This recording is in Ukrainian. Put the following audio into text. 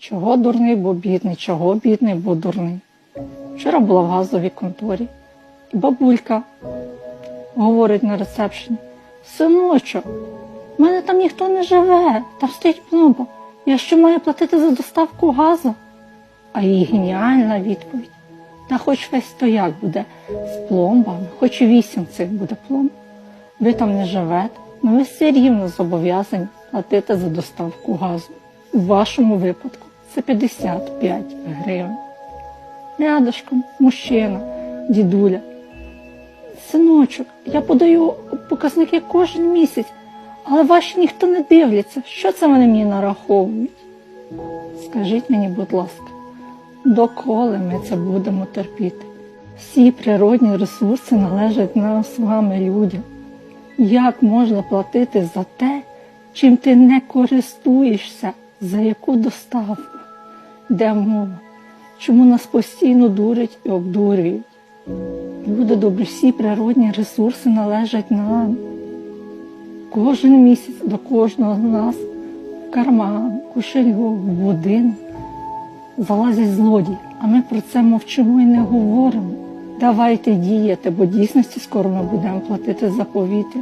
Чого дурний, бо бідний, чого бідний, бо дурний. Вчора була в газовій конторі, і бабулька говорить на ресепшені: Синочок, в мене там ніхто не живе, там стоїть пломба. Я що маю платити за доставку газу? А її геніальна відповідь. Та хоч весь стояк буде з пломбами, хоч і вісім цих буде пломб. Ви там не живете, але ви все рівно зобов'язані платити за доставку газу. У вашому випадку це 55 гривень. Рядышком мужчина, дідуля. Синочок, я подаю показники кожен місяць, але ваші ніхто не дивляться. Що це вони мені нараховують? Скажіть мені, будь ласка, доколи ми це будемо терпіти? Всі природні ресурси належать нам з вами, людям. Як можна платити за те, чим ти не користуєшся, за яку доставку? Де мова? Чому нас постійно дурять і обдурюють? Люди добрі, всі природні ресурси належать нам. Кожен місяць до кожного з нас в карман, кошельок, в будинок залазять злодії, а ми про це мовчимо і не говоримо. Давайте діяти, бо дійсності скоро ми будемо платити за повітря.